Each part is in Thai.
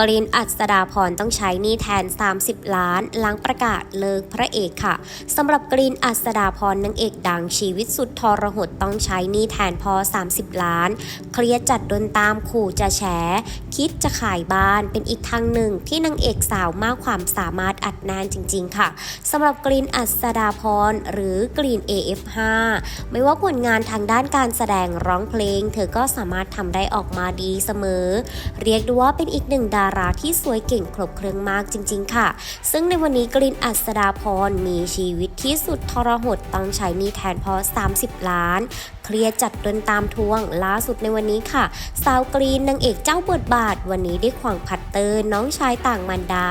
กรีนอัศดาพรต้องใช้หนี้แทน 30 ล้านหลังประกาศเลิกพระเอกค่ะสำหรับกรีนอัศดาพรนางเอกดังชีวิตสุดทรหดต้องใช้หนี้แทนพอ 30 ล้าน เคลียร์จัดโดนตามขู่จะแฉคิดจะขายบ้านเป็นอีกทางหนึ่งที่นางเอกสาวมากความสามารถอัดแน่นจริง ๆ ค่ะสำหรับกรีนอัศดาพรหรือกรีน AF5 ไม่ว่าผลงานทางด้านการแสดงร้องเพลง เธอก็สามารถทำได้ออกมาดีเสมอ เรียกได้ว่าเป็นอีกหนึ่งดาราที่สวยเก่งครบเครื่องมากจริง ๆ ค่ะ ซึ่งในวันนี้กลินอัศดาพรมีชีวิตที่สุดทรหดต้องใช้นี่แทนพอ 30 ล้าน เคลียร์จัดเดินตามทวงล่าสุดในวันนี้ค่ะ สาวกรีนนางเอกเจ้าบทบาท วันนี้ได้ขวางพัตเตอร์น้องชายต่างมันดา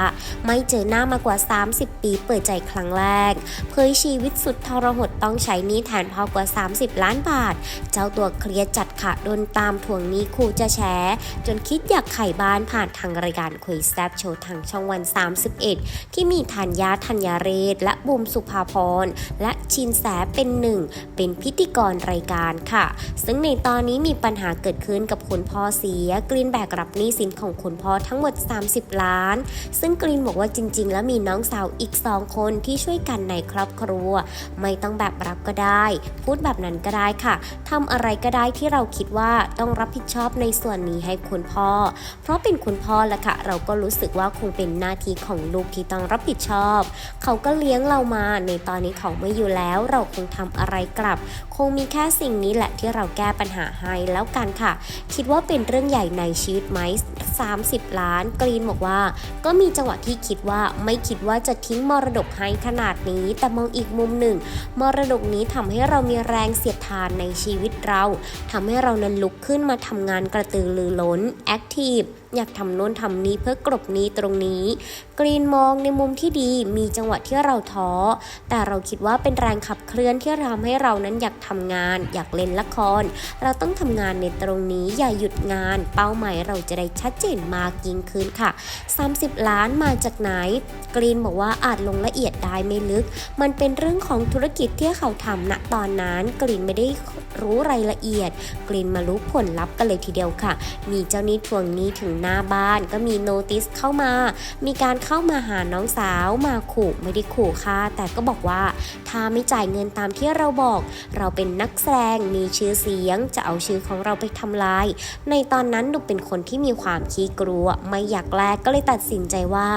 ไม่เจอหน้ามากว่า 30 ปีเปิดใจครั้งแรก เผยชีวิตสุดทรหดต้องใช้หนี้แทนพ่อกว่า 30 ล้านบาท เจ้าตัวเคลียร์จัดค่ะโดนตามทวงหนี้คู่จะแชร์จนคิดอยากไขบ้านผ่านทางรายการคุยแซบโชว์ทางช่องวัน 31 ที่มีธัญญาธัญญาเรศ และบูมสุภาพรและชินแสเป็นหนึ่ง เป็นพิธีกรรายการค่ะ ซึ่งในตอนนี้มีปัญหาเกิดขึ้นกับคุณพ่อเสีย กรีนแบกรับหนี้สินของคุณพ่อทั้งหมด 30 ล้าน ซึ่งกรีนบอกว่าจริง ๆ แล้วมีน้องสาวอีก2คนที่ช่วยกันในครอบครัว ไม่ต้องแบบรับก็ได้ พูดแบบนั้นก็ได้ค่ะทำอะไรก็ได้ที่เราคิดว่าต้องรับผิดชอบในส่วนนี้ให้คุณพ่อ เพราะเป็นคุณพ่อละค่ะ เราก็รู้สึกว่าคงเป็นหน้าที่ของลูกที่ต้องรับผิดชอบ เขาก็เลี้ยงเรามาในตอนนี้เขาไม่อยู่แล้ว เราคงทำอะไรกลับ คงมีแค่สิ่งนี้แหละที่เราแก้ปัญหาให้แล้วกันค่ะ คิดว่าเป็นเรื่องใหญ่ในชีวิตไหม 30 ล้าน กรีนบอกว่า ก็มีจังหวะที่คิดว่าไม่คิดว่าจะทิ้งมรดกให้ขนาดนี้ แต่มองอีกมุมหนึ่ง มรดกนี้ทำให้เรามีแรงเสียดทานในชีวิตเราทำให้เรานั้นลุกขึ้นมาทำงานกระตือรือร้นแอคทีฟ อยากทำโน้นทำนี้เพื่อกลบนี้ตรงนี้ กรีนมองในมุมที่ดีมีจังหวะที่เราท้อ แต่เราคิดว่าเป็นแรงขับเคลื่อนที่ทำให้เรานั้นอยากทำงาน อยากเล่นละคร เราต้องทำงานในตรงนี้อย่าหยุดงาน เป้าหมายเราจะได้ชัดเจนมากยิ่งขึ้นค่ะ 30 ล้านมาจากไหน กรีนบอกว่าอาจลงละเอียดได้ไม่ลึก มันเป็นเรื่องของธุรกิจที่เขาทำณตอนนั้นกรีนไม่ได้ รู้รายละเอียด กรีนมารู้ผลลัพธ์กันเลยทีเดียวค่ะ มีเจ้าหนี้ทวงหนี้ถึงหน้าบ้าน ก็มีโนติสเข้ามา มีการเข้ามาหาน้องสาวมาขู่ไม่ได้ขู่ค่ะ แต่ก็บอกว่าถ้าไม่จ่ายเงินตามที่เราบอก เราเป็นนักแสดงมีชื่อเสียงจะเอาชื่อของเราไปทำลาย ในตอนนั้นหนูเป็นคนที่มีความขี้กลัว ไม่อยากแลกก็เลยตัดสินใจว่า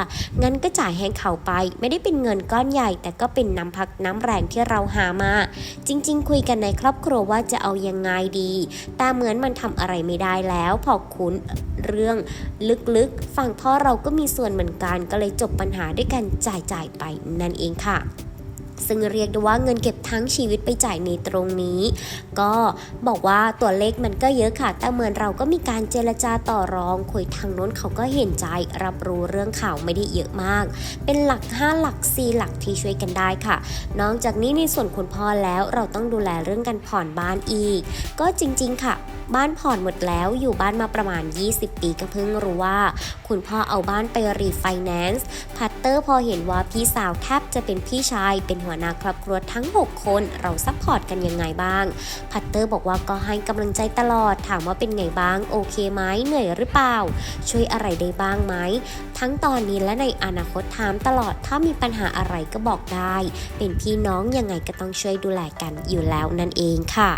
งั้นก็จ่ายให้เขาไป ไม่ได้เป็นเงินก้อนใหญ่ แต่ก็เป็นน้ำพักน้ำแรงที่เราหามา จริง ๆ คุยกันในครอบครัวว่าจะเอายังไงดี แต่เหมือนมันทำอะไรไม่ได้แล้ว พอคุนเรื่องลึกๆ ฝั่งพ่อเราก็มีส่วนเหมือนกันก็เลยจบปัญหาด้วยกันจ่ายจ่ายไปนั่นเองค่ะ ซึ่งเรียกได้ว่าเงินเก็บทั้งชีวิตไปจ่ายในตรงนี้ ก็บอกว่าตัวเลขมันก็เยอะค่ะ แต่เหมือนเราก็มีการเจรจาต่อรองคุยทางโน้นเขาก็เห็นใจ รับรู้เรื่องข่าวไม่ได้เยอะมาก เป็นหลัก 5 หลัก 4 หลักที่ช่วยกันได้ค่ะ นอกจากนี้ในส่วนคุณพ่อแล้วเราต้องดูแลเรื่องการผ่อนบ้านอีก ก็จริง ๆ ค่ะบ้านผ่อนหมดแล้วอยู่บ้านมาประมาณ 20 ปีก็เพิ่งรู้ว่า คุณพ่อเอาบ้านไปรีไฟแนนซ์พัตเตอร์พอเห็นว่าพี่สาวแทบจะเป็นพี่ชายเป็นหัวหน้าครอบครัวทั้ง 6 คน เราซัพพอร์ตกันยังไงบ้าง พัตเตอร์บอกว่าก็ให้กำลังใจตลอด ถามว่าเป็นไงบ้าง โอเคไหมเหนื่อยหรือเปล่า ช่วยอะไรได้บ้างไหม ทั้งตอนนี้และในอนาคตถามตลอด ถ้ามีปัญหาอะไรก็บอกได้ เป็นพี่น้องยังไงก็ต้องช่วยดูแลกันอยู่แล้วนั่นเองค่ะ